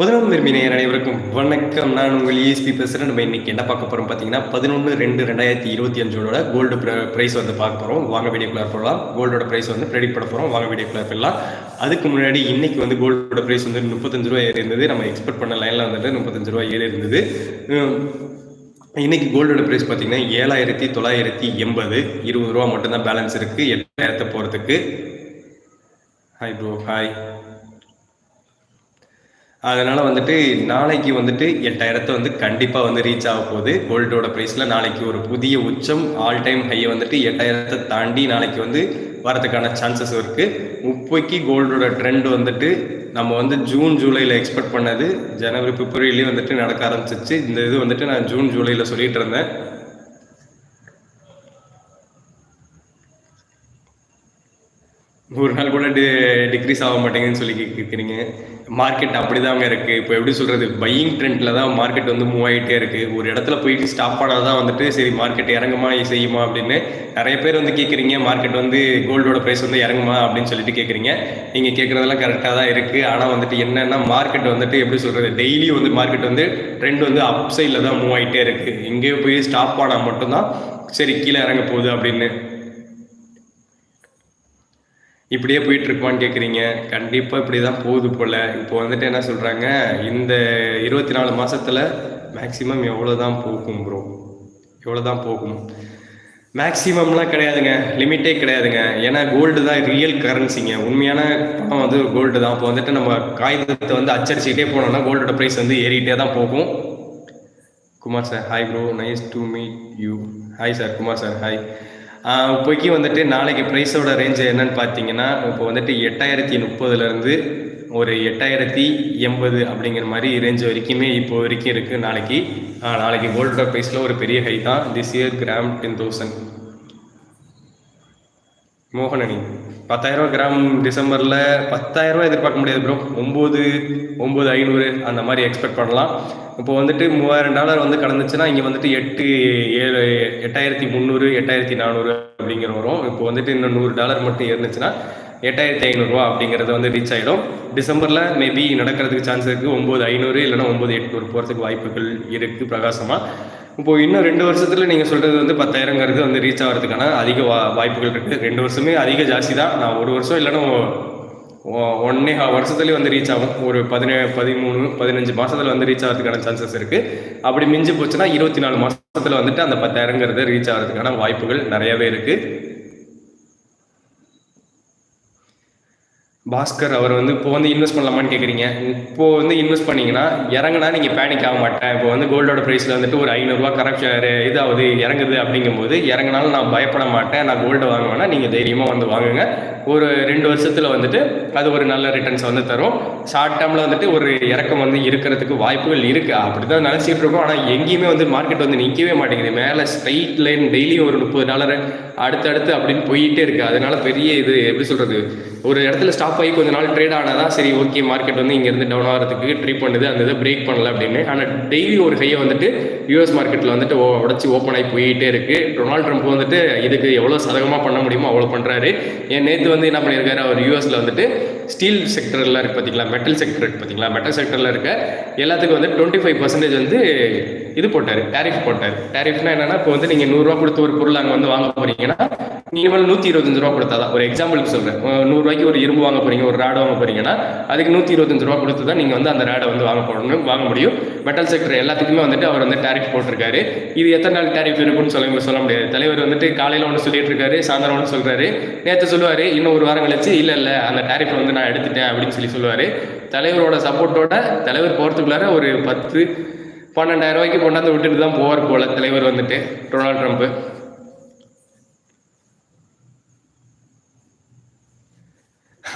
பதினொன்று விரும்பினர் அனைவருக்கும் வணக்கம். நான் உங்கள் இஎஸ்பி பேசுகிறேன் நம்ம இன்னைக்கு என்ன பார்க்க போகிறோம் பார்த்தீங்கன்னா பதினொன்று ரெண்டு ரெண்டாயிரத்தி இருபத்தி அஞ்சோட கோல்டு ப்ரைஸ் வந்து பார்க்க போகிறோம் வாங்க வீடியோக்குள்ள போகலாம் கோல்டோட ப்ரைஸ் வந்து ப்ரெடிக்ட் பண்ண போகிறோம் வாங்க வீடியோக்குள்ள போயிடலாம். அதுக்கு முன்னாடி இன்னைக்கு வந்து கோல்டோட ப்ரைஸ் வந்து முப்பத்தஞ்சு ரூபா ஏறி இருந்தது. நம்ம எக்ஸ்பெக்ட் பண்ண லைனில் வந்துட்டு முப்பத்தஞ்சு ரூபா ஏறி இருந்தது. இன்னைக்கு கோல்டோட ப்ரைஸ் பார்த்தீங்கன்னா ஏழாயிரத்தி தொள்ளாயிரத்தி எண்பது. இருபது ரூபா மட்டும்தான் பேலன்ஸ் இருக்குது எட்டாயிரத்தை போகிறதுக்கு ஹாய் ப்ரோ ஹாய் அதனால வந்துட்டு நாளைக்கு வந்துட்டு எட்டாயிரத்தை வந்து கண்டிப்பாக வந்து ரீச் ஆக போகுது. கோல்டோட ப்ரைஸில் நாளைக்கு ஒரு புதிய உச்சம் ஆல் டைம் ஹையை வந்துட்டு எட்டாயிரத்தை தாண்டி நாளைக்கு வந்து வரதுக்கான சான்சஸ் இருக்கு. இப்போக்கி கோல்டோட ட்ரெண்ட் வந்துட்டு நம்ம வந்து ஜூன் ஜூலையில் எக்ஸ்பெக்ட் பண்ணது. ஜனவரி பிப்ரவரிலேயே வந்துட்டு நடக்க ஆரம்பிச்சிச்சு. இந்த இது வந்துட்டு நான் ஜூன் ஜூலையில் சொல்லிட்டு இருந்தேன். ஒரு நாள் கூட டி டிக்ரீஸ் ஆக மாட்டேங்குதுன்னு சொல்லி கேட்குறீங்க மார்க்கெட் அப்படிதாங்க இருக்குது இப்போ எப்படி சொல்கிறது பையிங் ட்ரெண்டில் தான் மார்க்கெட் வந்து மூவ் ஆகிட்டே இருக்குது ஒரு இடத்துல போயிட்டு ஸ்டாப் ஆனால் தான் வந்துட்டு சரி மார்க்கெட் இறங்குமா செய்யுமா அப்படின்னு நிறைய பேர் வந்து கேட்குறீங்க மார்க்கெட் வந்து கோல்டோட ப்ரைஸ் வந்து இறங்குமா அப்படின்னு சொல்லிட்டு கேட்குறீங்க நீங்கள் கேட்குறதெல்லாம் கரெக்டாக தான் இருக்குது ஆனால் வந்துட்டு என்னென்னா மார்க்கெட் வந்துட்டு எப்படி சொல்கிறது டெய்லி வந்து மார்க்கெட் வந்து ட்ரெண்ட் வந்து அப் சைடில் தான் மூவ் ஆகிட்டே இருக்குது எங்கேயோ போய் ஸ்டாப் ஆனால் மட்டும்தான் சரி கீழே இறங்க போகுது அப்படின்னு இப்படியே போயிட்டு இருக்குமான்னு கேட்குறீங்க கண்டிப்பாக இப்படி தான் போகுது போல். இப்போ வந்துட்டு என்ன சொல்கிறாங்க இந்த இருபத்தி நாலு மாதத்தில் மேக்சிமம் எவ்வளோ தான் போகும் ப்ரோ எவ்வளோ தான் போகும்? மேக்ஸிமம்லாம் கிடையாதுங்க. லிமிட்டே கிடையாதுங்க. ஏன்னா கோல்டு தான் ரியல் கரன்சிங்க உண்மையான பணம் வந்து கோல்டு தான். இப்போ வந்துட்டு நம்ம காகிதத்தை வந்து அச்சரிச்சுக்கிட்டே போனோம்னா கோல்டோட ப்ரைஸ் வந்து ஏறிக்கிட்டே தான் போகும். Kumar sir hi bro nice to meet you hi sir Kumar sir hi இப்போக்கி வந்துட்டு நாளைக்கு ப்ரைஸோட ரேஞ்ச் என்னன்னு பார்த்தீங்கன்னா இப்போ வந்துட்டு எட்டாயிரத்தி முப்பதுலேருந்து ஒரு எட்டாயிரத்தி எண்பது அப்படிங்கிற மாதிரி ரேஞ்ச் வரைக்குமே இப்போ வரைக்கும் இருக்குது நாளைக்கு. நாளைக்கு கோல்டோட ப்ரைஸில் ஒரு பெரிய ஹை தான். This year gram ten thousand மோகனனி. பத்தாயிரம் கிராம் டிசம்பரில் பத்தாயிரம் எதிர்பார்க்க முடியாது ப்ரோ ஒம்பது ஒம்பது ஐநூறு அந்த மாதிரி எக்ஸ்பெக்ட் பண்ணலாம். இப்போ வந்துட்டு மூவாயிரம் டாலர் வந்து கடந்துச்சுன்னா இங்கே வந்துட்டு எட்டு ஏழு எட்டாயிரத்தி முந்நூறு எட்டாயிரத்தி நானூறு அப்படிங்கிற வரும். இப்போ வந்துட்டு இன்னும் நூறு டாலர் மட்டும் ஏறுனுச்சுன்னா எட்டாயிரத்தி ஐநூறுரூவா அப்படிங்கிறது வந்து ரீச் ஆகிடும் டிசம்பரில் மேபி நடக்கிறதுக்கு சான்ஸ் இருக்குது ஒம்பது ஐநூறு இல்லைன்னா ஒம்பது எட்நூறு போகிறதுக்கு வாய்ப்புகள் இருக்குது பிரகாசமாக இப்போ இன்னும் ரெண்டு வருஷத்துல நீங்க சொல்றது வந்து பத்தாயிரங்கிறது வந்து ரீச் ஆகிறதுக்கான அதிக வா வாய்ப்புகள் இருக்கு. ரெண்டு வருஷமே அதிக ஜாஸ்தி தான். நான் ஒரு வருஷம் இல்லைன்னா ஒ- ஒன்னே ஹா வருஷத்துலேயே வந்து ரீச் ஆகும். ஒரு பதினேழு பதிமூணு பதினஞ்சு மாசத்துல வந்து ரீச் ஆகிறதுக்கான சான்சஸ் இருக்கு. அப்படி மிஞ்சி போச்சுன்னா இருபத்தி நாலு மாசத்துல வந்துட்டு அந்த பத்தாயிரங்கிறது ரீச் ஆகிறதுக்கான வாய்ப்புகள் நிறையவே இருக்கு. பாஸ்கர் அவர் வந்து இப்போ வந்து இன்வெஸ்ட் பண்ணலாமான்னு கேட்குறீங்க இப்போ வந்து இன்வெஸ்ட் பண்ணீங்கன்னா இறங்குனா நீங்கள் பேனிக் ஆக மாட்டேன். இப்போ வந்து கோல்டோட ப்ரைஸில் வந்துட்டு ஒரு ஐநூறுரூவா கரெக்ஷன் இதாகுது இறங்குது அப்படிங்கும்போது இறங்குனாலும் நான் பயப்பட மாட்டேன். நான் கோல்டு வாங்குவேன்னா நீங்கள் தைரியமாக வந்து வாங்குங்க. ஒரு ரெண்டு வருஷத்தில் வந்துட்டு அது ஒரு நல்ல ரிட்டர்ன்ஸ் வந்து தரும். ஷார்ட் டேர்மில் வந்துட்டு ஒரு இறக்கம் வந்து இருக்கிறதுக்கு வாய்ப்புகள் இருக்குது அப்படி தான் நினச்சிட்டு இருக்கோம். ஆனால் எங்கேயுமே வந்து மார்க்கெட் வந்து நிற்கவே மாட்டேங்குது. மேலே ஸ்ட்ரைட் லைன் டெய்லியும் ஒரு முப்பது டாலர் அடுத்தடுத்து அப்படின்னு போயிட்டே இருக்குது அதனால பெரிய இது எப்படி சொல்கிறது ஒரு இடத்துல ஸ்டாப் ஆகி கொஞ்ச நாள் ட்ரேட் ஆனாதான் சரி ஓகே மார்க்கெட் வந்து இங்கேருந்து டவுன் ஆகிறதுக்கு ட்ரீ பண்ணுது. அந்த இதை பிரேக் பண்ணல அப்படின்னு. ஆனால் டெய்லி ஒரு கையை வந்துட்டு யூஎஸ் மார்க்கெட்டில் வந்துட்டு ஓ- உடைச்சு ஓப்பன் ஆகி போயிட்டே இருக்கு. டொனால்ட் ட்ரம்ப் வந்துட்டு இதுக்கு எவ்வளோ சதகமாக பண்ண முடியுமோ அவ்வளோ பண்ணுறாரு ஏன் நேற்று வந்து என்ன பண்ணியிருக்காரு? அவர் யூஎஸில் வந்துட்டு ஸ்டீல் செக்டரில் இருக்குது பார்த்தீங்களா மெட்டல் செக்டர் இருக்கு பார்த்தீங்களா மெட்டல் செக்டரில் இருக்க எல்லாத்துக்கும் வந்து டுவெண்ட்டி ஃபைவ் பர்சன்டேஜ் வந்து இது போட்டார். டேரிஃப் போட்டார். டேரிஃப்னா என்னன்னா இப்போ வந்து நீங்கள் நூறுரூவா கொடுத்து ஒரு பொருள் அங்கே வந்து வாங்க போகிறீங்கன்னா நீங்கள் நூற்றி இருபத்தஞ்சு ரூபா கொடுத்தா தான் ஒரு எக்ஸாம்பிளுக்கு சொல்கிறேன் நூறுரூவாய்க்கு ஒரு இரும்பு வாங்க போறீங்க ஒரு ராடு வாங்க போறீங்கன்னா அதுக்கு நூற்றி இருபத்தஞ்சு ரூபா கொடுத்து தான் நீங்கள் வந்து அந்த ராடை வந்து வாங்க போடணும் வாங்க முடியும். மெட்டல் செக்டர் எல்லாத்துக்குமே வந்துட்டு அவர் வந்து டேரிஃப் போட்டிருக்காரு. இது எத்தனை நாள் டேரிஃப் இருக்குன்னு சொல்ல சொல்ல முடியாது. தலைவர் வந்துட்டு காலையில் ஒன்று சொல்லிட்டு இருக்காரு சாயந்தரம் ஒன்று சொல்றாரு. நேற்று சொல்லுவார் இன்னும் ஒரு வாரம் கழிச்சு இல்லை இல்லை அந்த டேரிஃப் வந்து நான் எடுத்துட்டேன் அப்படின்னு சொல்லி சொல்லுவார். தலைவரோட சப்போர்ட்டோட தலைவர் போகிறதுக்குள்ளார ஒரு பத்து பன்னெண்டாயிரம் ரூபாய்க்கு கொண்டாந்து விட்டுட்டு தான் போவார் போல தலைவர் வந்துட்டு டொனால்ட் ட்ரம்ப்.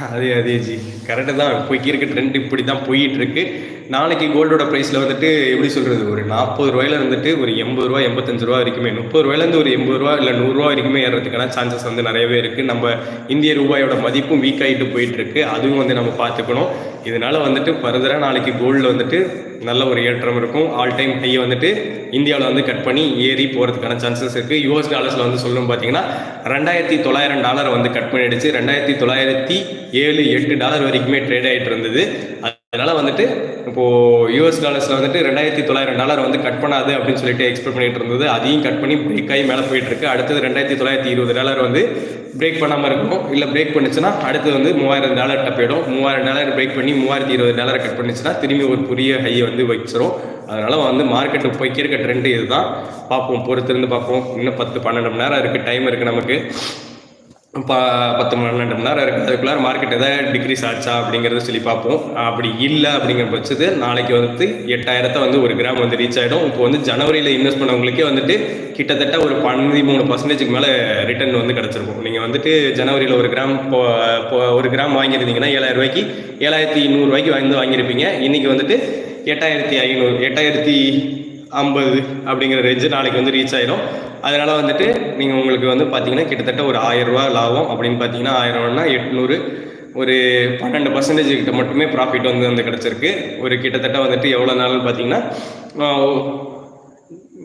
அதே அதே ஜி. கரெக்டு தான். இப்போக்கி இருக்க ட்ரெண்ட் இப்படி தான் போயிட்டு இருக்கு நாளைக்கு கோல்டோட ப்ரைஸில் வந்துட்டு எப்படி சொல்கிறது ஒரு நாற்பது ரூபாயில இருந்துட்டு ஒரு எண்பது ரூபா எண்பத்தஞ்சு ரூபா வரைக்குமே முப்பது ரூபாயிலேருந்து ஒரு எண்பது ரூபா இல்லை நூறுரூவா வரைக்குமே ஏறதுக்கான சான்சஸ் வந்து நிறையவே இருக்குது நம்ம இந்திய ரூபாயோட மதிப்பும் வீக் ஆகிட்டு போயிட்டு இருக்கு அதுவும் வந்து நம்ம பார்த்துக்கணும். இதனால வந்துட்டு ஃபர்தராக நாளைக்கு கோல்டு வந்துட்டு நல்ல ஒரு ஏற்றம் இருக்கும். ஆல் டைம் ஹையை வந்துட்டு இந்தியாவில் வந்து கட் பண்ணி ஏறி போகிறதுக்கான சான்சஸ் இருக்குது யூஎஸ் டாலர்ஸில் வந்து சொல்லணும் பார்த்தீங்கன்னா ரெண்டாயிரத்தி தொள்ளாயிரம் டாலர் வந்து கட் பண்ணிடுச்சு. ரெண்டாயிரத்தி தொள்ளாயிரத்தி ஏழு எட்டு டாலர் வரைக்குமே ட்ரேட் ஆகிட்டு இருந்தது. அதனால் வந்துட்டு இப்போது யூஎஸ் டாலர்ஸில் வந்துட்டு ரெண்டாயிரத்தி தொள்ளாயிரம் டாலர் வந்து கட் பண்ணாது அப்படின்னு சொல்லிட்டு எக்ஸ்பெக்ட் பண்ணிட்டு இருந்தது. அதையும் கட் பண்ணி பிரேக் ஆகி மேலே போயிட்டு இருக்கு. அடுத்தது ரெண்டாயிரத்தி தொள்ளாயிரத்தி இருபது டாலர் வந்து பிரேக் பண்ணாமல் இருக்கும் இல்லை பிரேக் பண்ணுச்சுன்னா அடுத்து வந்து மூவாயிரம் டாலர் போயிடும். மூவாயிரம் டாலர் பிரேக் பண்ணி மூவாயிரத்தி இருபது டாலர் கட் பண்ணிச்சுன்னா திரும்பி ஒரு புதிய ஹையை வந்து வச்சிரும். அதனால வந்து மார்க்கெட்டு போய்க்கு இருக்க ட்ரெண்ட் இதுதான். பார்ப்போம். பொறுத்திருந்து பார்ப்போம். இன்னும் பத்து பன்னெண்டு மணி நேரம் இருக்குது டைம் இருக்குது நமக்கு. ப பத்து பன்னெண்டு மணி நேரம் இருக்குது அதுக்குள்ளார மார்க்கெட் எதாவது டிக்ரீஸ் ஆச்சா அப்படிங்கிறத சொல்லி பார்ப்போம். அப்படி இல்லை அப்படிங்கிற பட்சத்து நாளைக்கு வந்து எட்டாயிரத்தை வந்து ஒரு கிராம் வந்து ரீச் ஆகிடும் இப்போ வந்து ஜனவரியில் இன்வெஸ்ட் பண்ணவங்களுக்கே வந்துட்டு கிட்டத்தட்ட ஒரு பதிமூணு பர்சன்டேஜுக்கு மேலே ரிட்டர்ன் வந்து கிடச்சிருக்கும். நீங்கள் வந்துட்டு ஜனவரியில் ஒரு கிராம் ஒரு கிராம் வாங்கியிருந்தீங்கன்னா ஏழாயிரம் ரூபாய்க்கு ஏழாயிரத்தி நூறுரூவாய்க்கு வந்து வாங்கியிருப்பீங்க. இன்றைக்கி வந்துட்டு எட்டாயிரத்தி ஐநூறு எட்டாயிரத்தி ஐம்பது அப்படிங்கிற ரேஞ்சு நாளைக்கு வந்து ரீச் ஆயிடும். அதனால் வந்துட்டு நீங்கள் உங்களுக்கு வந்து பார்த்தீங்கன்னா கிட்டத்தட்ட ஒரு ஆயிரம் ரூபா லாபம் அப்படின்னு பார்த்தீங்கன்னா ஆயிரம்னா எட்நூறு. ஒரு பன்னெண்டு பர்சன்டேஜ் கிட்ட மட்டுமே ப்ராஃபிட் வந்து வந்து கிடச்சிருக்கு. ஒரு கிட்டத்தட்ட வந்துட்டு எவ்வளோ நாள்னு பார்த்தீங்கன்னா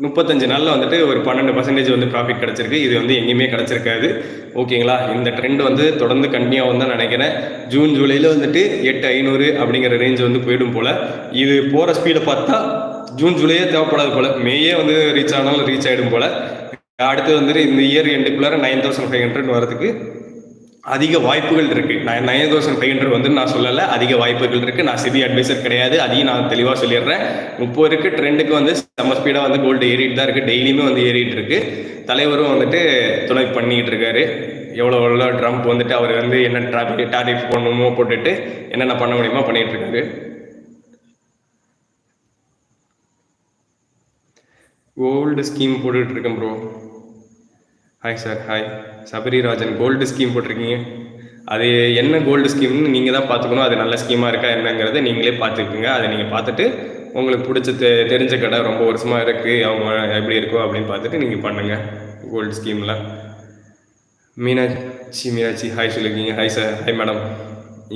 முப்பத்தஞ்சு நாளில் வந்துட்டு ஒரு பன்னெண்டு பர்சன்டேஜ் வந்து ப்ராஃபிட் கிடச்சிருக்கு. இது வந்து எங்கேயுமே கிடச்சிருக்காது. ஓகேங்களா? இந்த ட்ரெண்ட் வந்து தொடர்ந்து கண்டினியூ தான் நினைக்கிறேன். ஜூன் ஜூலையில் வந்துட்டு எட்டு ஐநூறு அப்படிங்கிற ரேஞ்ச் வந்து போயிடும் போல். இது போகிற ஸ்பீடை பார்த்தா ஜூன் ஜூலையே தேவைப்படாது போல். மேயே வந்து ரீச் ஆனாலும் ரீச் ஆகிடும் போல். அடுத்து வந்துட்டு இந்த இயர் எண்டுக்குள்ளார நைன் தௌசண்ட் ஃபைவ் ஹண்ட்ரட் வரதுக்கு அதிக வாய்ப்புகள் இருக்கு. நான் நைன் தௌசண்ட் ஃபைவ் ஹண்ட்ரட் வந்து நான் சொல்லலை. அதிக வாய்ப்புகள் இருக்கு. நான் சிதி அட்வைசர் கிடையாது. அதையும் நான் தெளிவாக சொல்லிடுறேன். இப்போ இருக்கு. ட்ரெண்டுக்கு வந்து செம்ம ஸ்பீடாக வந்து கோல்டு ஏறிட்டு தான் இருக்கு. டெய்லியுமே வந்து ஏறிட்டு இருக்கு. தலைவரும் வந்துட்டு துணை பண்ணிட்டு இருக்காரு. எவ்வளோ எவ்வளோ ட்ரம்ப் வந்துட்டு அவர் வந்து என்ன டிராஃபிக் டாரிஃப் பண்ணணுமோ போட்டுட்டு என்னென்ன பண்ண முடியுமோ பண்ணிட்டு இருக்காரு. கோல்டு ஸ்கீம் போட்டுட்டு இருக்கேன் bro hi sir hi Sabarirajan gold scheme போட்டிருக்கீங்க. அது என்ன கோல்டு ஸ்கீம்னு நீங்கள் தான் பார்த்துக்கணும். அது நல்ல ஸ்கீமாக இருக்கா என்னங்கிறத நீங்களே பார்த்துக்குங்க. அதை நீங்கள் பார்த்துட்டு உங்களுக்கு பிடிச்ச தெ தெரிஞ்ச கடை ரொம்ப வருஷமாக இருக்குது அவங்க எப்படி இருக்கோ அப்படின்னு பார்த்துட்டு நீங்கள் பண்ணுங்கள் கோல்டு ஸ்கீமில் மீனாட்சி மீனாட்சி ஹாய் சொல்லியிருக்கீங்க. ஹாய் சார் ஹாய் மேடம்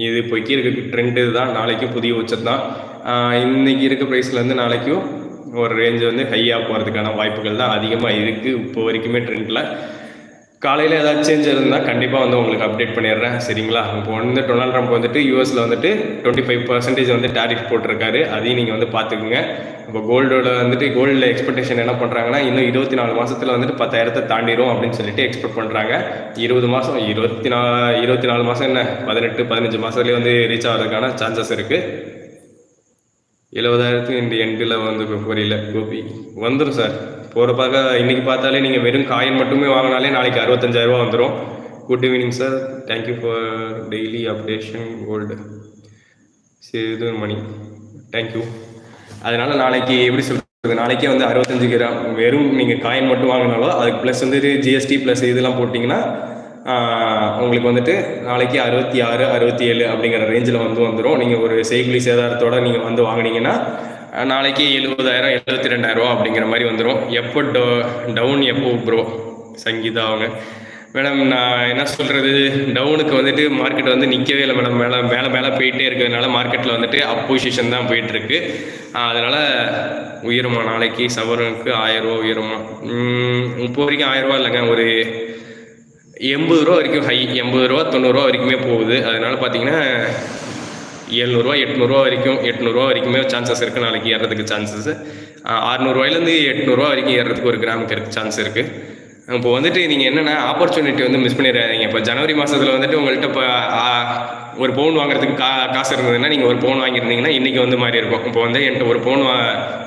இது இப்போக்கி இருக்க ட்ரெண்டு தான் நாளைக்கும் புதிய உச்சம் தான். இன்றைக்கி இருக்க ப்ரைஸ்லேருந்து நாளைக்கும் ஒரு ரேஞ்சு வந்து ஹையாக போகிறதுக்கான வாய்ப்புகள் தான் அதிகமாக இருக்குது இப்போ வரைக்குமே ட்ரெண்டில் காலையில் ஏதாவது சேஞ்ச் இருந்தால் கண்டிப்பாக வந்து உங்களுக்கு அப்டேட் பண்ணிடுறேன். சரிங்களா? இப்போ வந்து டொனால்ட் ட்ரம்ப் வந்துட்டு யூஎஸில் வந்துட்டு டுவெண்ட்டி ஃபைவ் பர்சன்டேஜ் வந்து டேரிஃப் போட்டிருக்காரு. அதையும் நீங்கள் வந்து பார்த்துக்குங்க. இப்போ கோல்டோட வந்துட்டு கோல்டில் எக்ஸ்பெக்டேஷன் என்ன பண்ணுறாங்கன்னா இன்னும் இருபத்தி நாலு மாதத்தில் வந்துட்டு பத்தாயிரத்தை தாண்டிடும் அப்படின்னு சொல்லிட்டு எக்ஸ்பெக்ட் பண்ணுறாங்க இருபது மாதம் இருபத்தி நா இருபத்தி நாலு மாதம் என்ன? பதினெட்டு பதினஞ்சு மாதத்துலேயே வந்து ரீச் ஆகிறதுக்கான சான்சஸ் இருக்குது எழுபதாயிரத்துக்கு இந்த எண்டில் வந்து புரியல கோபி. வந்துடும் சார் போகிற பார்க்க இன்றைக்கி பார்த்தாலே நீங்கள் வெறும் காயின் மட்டுமே வாங்கினாலே நாளைக்கு அறுபத்தஞ்சாயிரரூபா வந்துடும் good evening sir thank you for daily updation gold Sethu Mani thank you அதனால் நாளைக்கு எப்படி சொல்கிறது நாளைக்கே வந்து அறுபத்தஞ்சு கிராம் வெறும் நீங்கள் காயின் மட்டும் வாங்கினாலும் அதுக்கு ப்ளஸ் வந்து ஜிஎஸ்டி ப்ளஸ் இதெல்லாம் போட்டிங்கன்னா உங்களுக்கு வந்துட்டு நாளைக்கு அறுபத்தி ஆறு அறுபத்தி ஏழு அப்படிங்கிற ரேஞ்சில் வந்து வந்துடும் நீங்கள் ஒரு செய்குலி சேதாரத்தோட நீங்கள் வந்து வாங்கினீங்கன்னா நாளைக்கு எழுபதாயிரம் எழுபத்தி ரெண்டாயிரம் அப்படிங்கிற மாதிரி வந்துடும் எப்போ டோ டவுன் எப்போ ப்ரோ சங்கீதா அவங்க. மேடம் நான் என்ன சொல்கிறது டவுனுக்கு வந்துட்டு மார்க்கெட் வந்து நிற்கவே இல்லை மேடம் மேலே மேலே மேலே போயிட்டே இருக்கிறதுனால மார்க்கெட்டில் வந்துட்டு அப்போசிஷன் தான் போயிட்டுருக்கு. அதனால் உயருமா நாளைக்கு? சவரனுக்கு ஆயிரரூவா உயருமா? இப்போ வரைக்கும் ஆயிரரூவா இல்லைங்க. ஒரு எண்பது ரூபா வரைக்கும் ஹை எண்பது ரூபா தொண்ணூறுரூவா வரைக்குமே போகுது. அதனால் பார்த்தீங்கன்னா எழுநூறுவா எட்நூறுரூவா வரைக்கும் எட்நூறுரூவா வரைக்குமே சான்சஸ் இருக்குது நாளைக்கு ஏறதுக்கு சான்சஸ் அறநூறுவாயிலேருந்து எட்நூறுரூவா வரைக்கும் ஏறதுக்கு ஒரு கிராமுக்கு இருக்குது சான்ஸ் இருக்குது இப்போ வந்துட்டு நீங்கள் என்னென்னா ஆப்பர்ச்சுனிட்டி வந்து மிஸ் பண்ணிடுறாதீங்க இப்போ ஜனவரி மாதத்தில் வந்துட்டு உங்கள்கிட்ட இப்போ ஒரு பவுன் வாங்குறதுக்கு கா காசு இருந்ததுன்னா நீங்கள் ஒரு பவுன் வாங்கியிருந்தீங்கன்னா இன்றைக்கி வந்து மாதிரி இருக்கும். இப்போ வந்து என்கிட்ட ஒரு பவுன்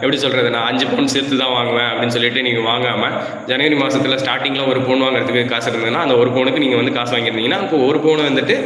எப்படி சொல்கிறது நான் அஞ்சு பவுன் சேர்த்து தான் வாங்குவேன் அப்படின்னு சொல்லிட்டு நீங்கள் வாங்காமல் ஜனவரி மாதத்தில் ஸ்டார்டிங்கில் ஒரு பவுன் வாங்குறதுக்கு காசு இருந்ததுன்னா அந்த ஒரு பவுனுக்கு நீங்கள் வந்து காசு வாங்கியிருந்தீங்கன்னா இப்போ ஒரு பவுன் வந்துட்டு